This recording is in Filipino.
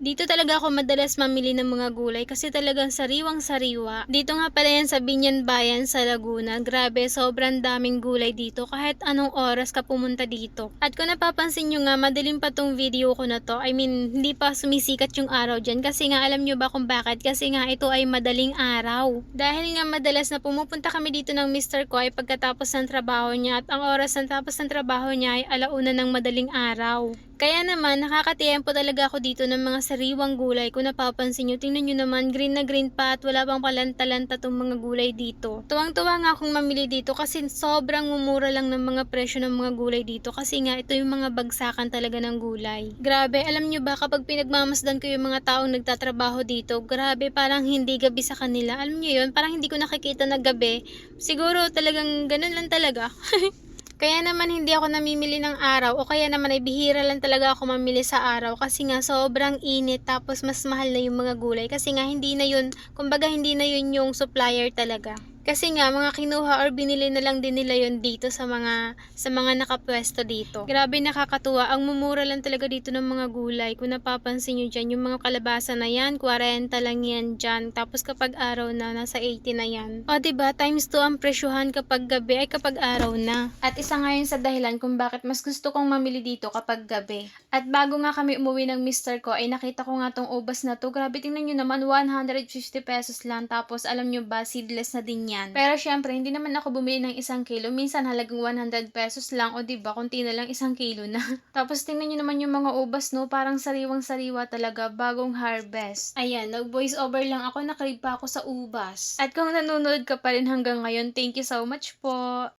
Dito talaga ako madalas mamili ng mga gulay kasi talagang sariwang sariwa. Dito nga pala yan sa Binyan Bayan sa Laguna. Grabe, sobrang daming gulay dito kahit anong oras ka pumunta dito. At kung napapansin nyo nga, madilim pa tong video ko na to. I mean, hindi pa sumisikat yung araw dyan kasi nga alam nyo ba kung bakit? Kasi nga ito ay madaling araw. Dahil nga madalas na pumupunta kami dito ng Mr. ko ay pagkatapos ng trabaho niya at ang oras ng tapos ng trabaho niya ay alauna ng madaling araw. Kaya naman, nakakatiyempo talaga ako dito ng mga sariwang gulay. Kung napapansin nyo, tingnan nyo naman, green na green pa at wala pang palanta-lanta tong mga gulay dito. Tuwang-tuwa nga akong mamili dito kasi sobrang mumura lang ng mga presyo ng mga gulay dito kasi nga ito yung mga bagsakan talaga ng gulay. Grabe, alam nyo ba kapag pinagmamasdan ko yung mga taong nagtatrabaho dito, grabe parang hindi gabi sa kanila. Alam nyo yun, parang hindi ko nakikita na gabi. Siguro talagang ganun lang talaga. Kaya naman hindi ako namimili ng araw o kaya naman ay bihira lang talaga ako mamili sa araw kasi nga sobrang init tapos mas mahal na yung mga gulay kasi nga hindi na yun, kumbaga hindi na yun yung supplier talaga. Kasi nga mga kinuha or binili na lang din nila yun dito sa mga sa mga nakapwesto dito. Grabe nakakatuwa, ang mumura lang talaga dito ng mga gulay. Kung napapansin nyo dyan, yung mga kalabasa na yan, 40 lang yan dyan. Tapos kapag araw na, nasa 80 na yan. O ba diba, times 2 ang presyuhan kapag gabi ay kapag araw na. At isa nga sa dahilan kung bakit mas gusto kong mamili dito kapag gabi. At bago nga kami umuwi ng mister ko, ay nakita ko nga tong ubas na to. Grabe, tingnan nyo naman, 150 pesos lang. Tapos alam nyo ba, seedless na din yan. Pero syempre, hindi naman ako bumili ng isang kilo. Minsan halagang 100 pesos lang. O diba, kunti na lang isang kilo na. Tapos tingnan nyo naman yung mga ubas, no? Parang sariwang sariwa talaga, bagong harvest. Ayan, nag-voice over lang ako, nakrib pa ako sa ubas. At kung nanonood ka pa rin hanggang ngayon, thank you so much po.